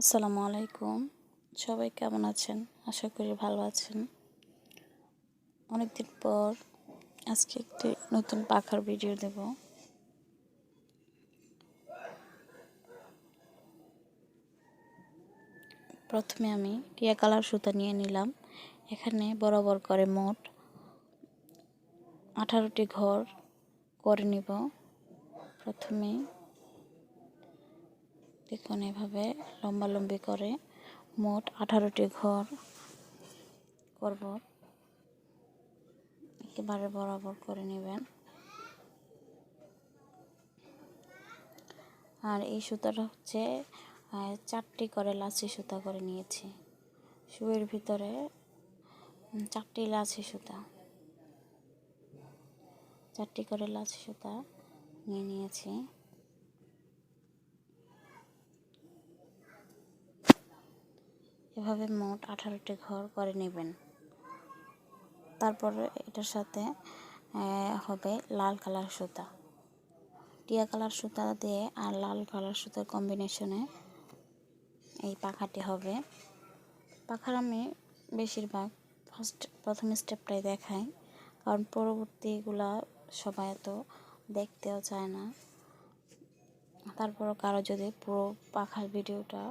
আসসালামু আলাইকুম। সবাই কেমন আছেন? আশা করি ভালো আছেন। অনেকদিন পর আজকে একটি নতুন পাখার ভিডিও দেব। প্রথমে আমি টিয়া কালার সুতা নিয়ে নিলাম। এখানে বরাবর করে মোট আঠারোটি ঘর করে নিব। প্রথমে দেখুন এভাবে লম্বালম্বি করে মোট আঠারোটি ঘর করব। একেবারে বরাবর করে নেবেন। আর এই সুতাটা হচ্ছে চারটি করে লাচি সুতা করে নিয়েছি। শুয়ের ভিতরে চারটি লাচি সুতা। চারটি করে লাচি সুতা নিয়ে নিয়েছি। এভাবে মোট আঠারোটি ঘর করে নেবেন। তারপরে এটার সাথে হবে লাল কালার সুতা। টিয়া কালার সুতা দিয়ে আর লাল কালার সুতার কম্বিনেশনে এই পাখাটি হবে। পাখার আমি বেশিরভাগ ফার্স্ট প্রথম স্টেপটাই দেখাই, কারণ পরবর্তীগুলা সবাই এত দেখতেও চায় না। তারপরও কারও যদি পুরো পাখার ভিডিওটা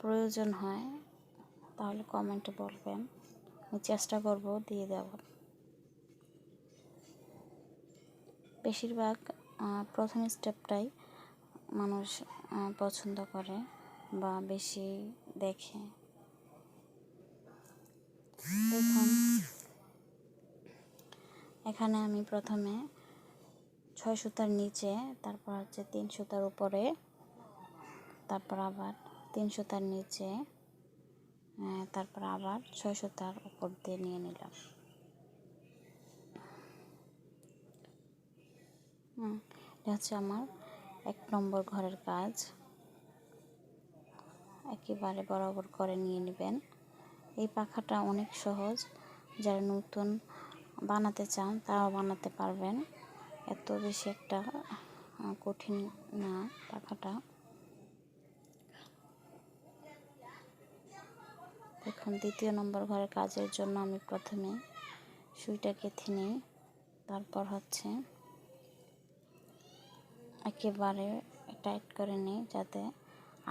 প্রয়োজন হয় তাহলে কমেন্টে বলবেন। আমি চেষ্টা করব, দিয়ে দেব। বেশিরভাগ প্রথম স্টেপটাই মানুষ পছন্দ করে বা বেশি দেখে। দেখুন, এখানে আমি প্রথমে ছয় সুতার নিচে, তারপর হচ্ছে তিন সুতার উপরে, তারপর আবার তিন সুতার নিচে তারপর আবার ছয়শো তার উপর দিয়ে নিয়ে নিলাম। এটা হচ্ছে আমার এক নম্বর ঘরের কাজ। একেবারে বরাবর করে নিয়ে নেবেন। এই পাখাটা অনেক সহজ। যারা নতুন বানাতে চান, তারাও বানাতে পারবেন। এত বেশি একটা কঠিন না পাখাটা। এখন দ্বিতীয় নম্বর ঘরের কাজের জন্য আমি প্রথমে সুইটা গেঁথে নিই। তারপর হচ্ছে একেবারে টাইট করে নিই যাতে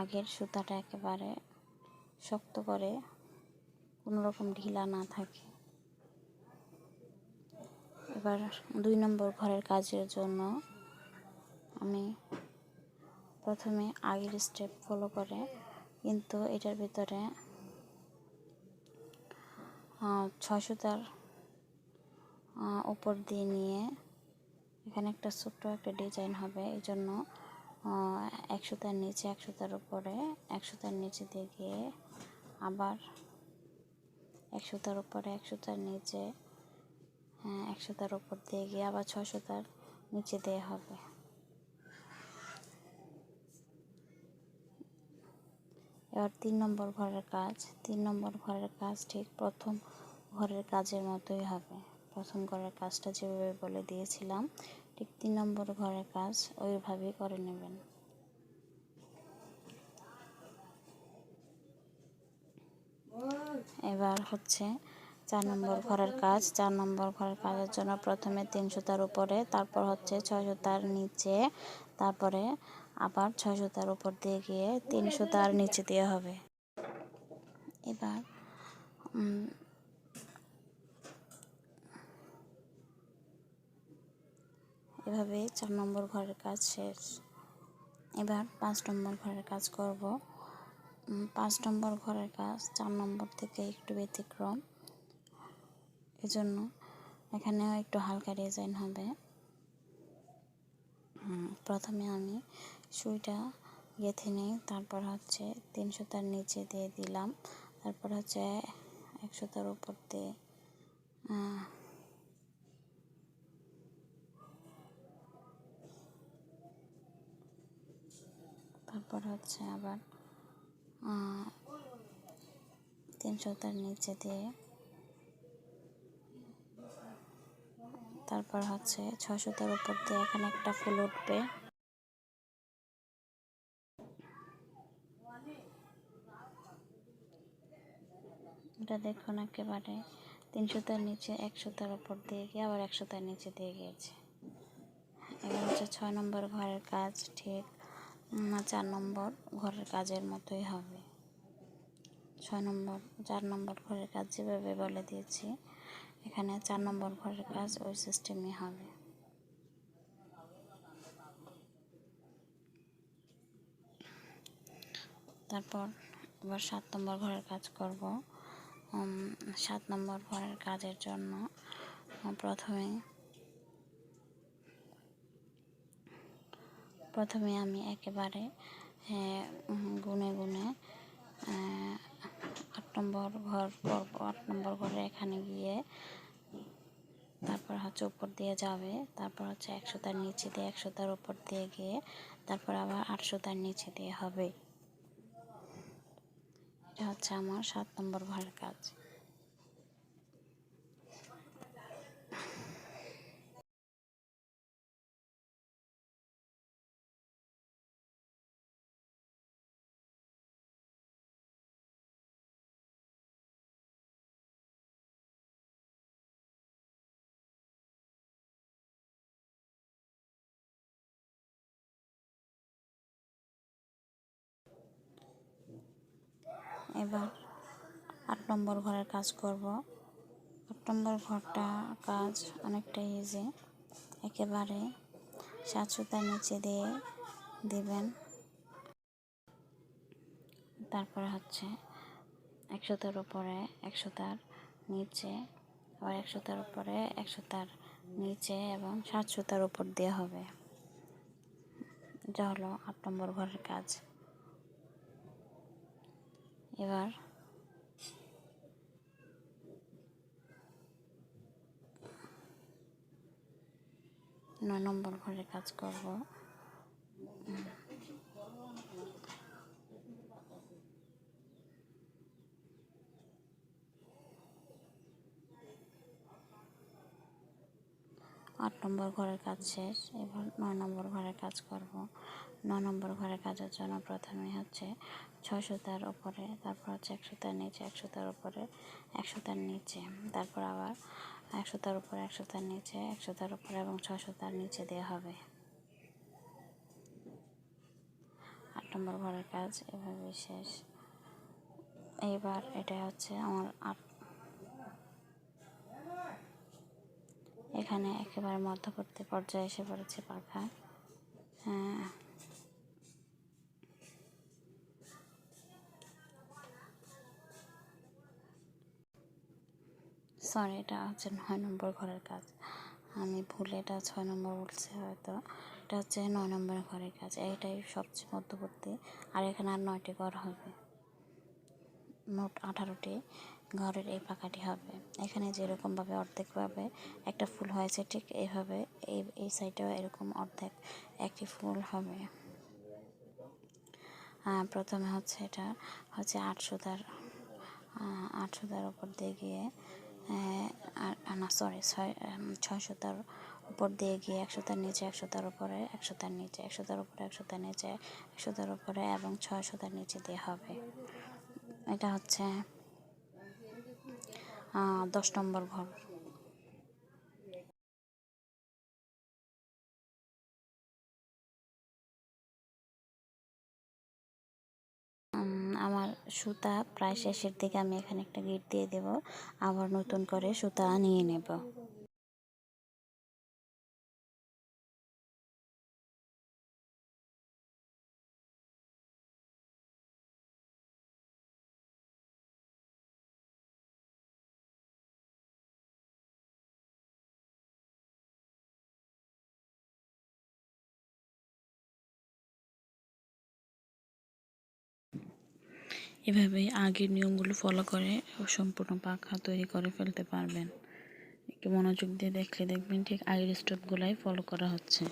আগের সুতাটা একেবারে শক্ত করে কোনো রকম ঢিলা না থাকে। এবার দুই নম্বর ঘরের কাজের জন্য আমি প্রথমে আগের স্টেপ ফলো করে, কিন্তু এটার ভিতরে ছয়শো তার উপর দিয়ে নিয়ে এখানে একটা ছোট্ট একটা ডিজাইন হবে। এই জন্য একশো তার নিচে, একশো তার উপরে, একশো তার নিচে দিয়ে গিয়ে আবার একশো তার উপরে, একশো তার নিচে হ্যাঁ একশো তার উপর দিয়ে গিয়ে আবার ছশো তার নিচে দেওয়া হবে। এবার তিন নম্বর ঘরের কাজ। তিন নম্বর ঘরের কাজ ঠিক প্রথম ঘরের কাজের মতোই হবে। প্রথম ঘরের কাজটা যেভাবে বলে দিয়েছিলাম, ঠিক তিন নম্বর ঘরের কাজ ওইভাবেই করে নেবেন। এবার হচ্ছে চার নম্বর ঘরের কাজ। চার নম্বর ঘরের কাজের জন্য প্রথমে তিনশো তার উপরে, তারপর হচ্ছে ছয় তার নিচে তারপরে আবার ছয় সুতার উপর দিয়ে গিয়ে তিন সুতার নিচে দেওয়া হবে। এবার এভাবে চার নম্বর ঘরের কাজ শেষ। এবার পাঁচ নম্বর ঘরের কাজ করব। পাঁচ নম্বর ঘরের কাজ চার নম্বর থেকে একটু ব্যতিক্রম। এজন্য এখানেও একটু হালকা ডিজাইন হবে। প্রথমে আমি সুইটা গেঁথে নিই, তারপর হচ্ছে তিন তার নিচে দিয়ে দিলাম, তারপর হচ্ছে এক তার উপর দিয়ে তারপর হচ্ছে আবার তিন তার নিচে দিয়ে তারপর হচ্ছে তার উপর দিয়ে এখানে একটা ফুল উঠবে। এটা দেখুন একেবারে তিনশোটার নিচে, একশোটার উপর দিয়ে গিয়ে আবার একশোটার নিচে দিয়ে গিয়েছে। এবার হচ্ছে ছয় নম্বর ঘরের কাজ, ঠিক চার নম্বর ঘরের কাজের মতোই হবে। ছয় নম্বর, চার নম্বর ঘরের কাজ যেভাবে বলে দিয়েছি এখানে চার নম্বর ঘরের কাজ ওই সিস্টেমে হবে। তারপর এবার সাত নম্বর ঘরের কাজ করব। সাত নম্বর ঘরের কাজের জন্য প্রথমে প্রথমে আমি একেবারে গুনে গুনে নম্বর ঘর, পর আট নম্বর ঘরে এখানে গিয়ে তারপর হচ্ছে উপর দিয়ে যাবে। তারপর হচ্ছে একশো তার নিচে দিয়ে একশো তার উপর দিয়ে গিয়ে তারপর আবার আটশো তার নিচে দিয়ে হবে। এটা হচ্ছে আমার সাত নম্বর ঘরের কাজ। এবার আট নম্বর ঘরের কাজ করব। আট নম্বর ঘরটা কাজ অনেকটা ইজি একেবারে সাত সুতার নিচে দিয়ে দিবেন। তারপরে হচ্ছে একশোটার উপরে একশোটার নিচে, আবার একশোটার উপরে একশোটার নিচে এবং সাত সুতার উপর দেওয়া হবে। এটা হলো আট নম্বর ঘরের কাজ। এবার। নয় নম্বর ঘরে কাজ করব। আট নম্বর ঘরের কাজ শেষ, এবার নয় নম্বর ঘরের কাজ করব। নয় নম্বর ঘরের কাজের জন্য প্রথমে হচ্ছে ছয়শো তার উপরে, তারপর হচ্ছে একশো তার নিচে একশো তার উপরে একশো তার নিচে, তারপর আবার একশো তার উপরে একশো তার নিচে একশো তার উপরে এবং ছয়শো তার নিচে দেওয়া হবে। আট নম্বর ঘরের কাজ এভাবে শেষ। এইবার এটা হচ্ছে আমার আট এখানে একেবারে মধ্যবর্তী পর্যায়ে এসে পড়েছে পাখা। হ্যাঁ। সরি এটা হচ্ছে নয় নম্বর ঘরের কাজ। আমি ভুলে এটা ছয় নম্বর বলছি হয়তো। এটা হচ্ছে নয় নম্বর ঘরের কাজ। এইটাই সবচেয়ে মধ্যবর্তী। আর এখানে আর নয়টি ঘর হবে। মোট আঠারোটি ঘরের এই পাখাটি হবে। এখানে যেরকমভাবে অর্ধেকভাবে একটা ফুল হয়েছে ঠিক এইভাবে এই এই সাইডেও এরকম অর্ধেক একটি ফুল হবে। প্রথমে হচ্ছে এটা হচ্ছে আটশো তার আটশো তার উপর দিয়ে গিয়ে না সরি ছয় ছয়শতার উপর দিয়ে গিয়ে একশো তার নিচে একশো তার উপরে একশো তার নিচে একশো তার উপরে একশো তার নিচে একশো তার উপরে এবং ছয় তার নিচে দিয়ে হবে। এটা হচ্ছে দশ নম্বর ঘর। সুতা প্রায় শেষের দিকে আমি এখানে একটা গিট দিয়ে দেব। আবার নতুন করে সুতা নিয়ে নেব। এভাবে আগের নিয়মগুলো ফলো করে সম্পূর্ণ পাখা তৈরি করে ফেলতে পারবেন। একটু মনোযোগ দিয়ে দেখলে দেখবেন ঠিক আগের স্টেপগুলাই ফলো করা হচ্ছে।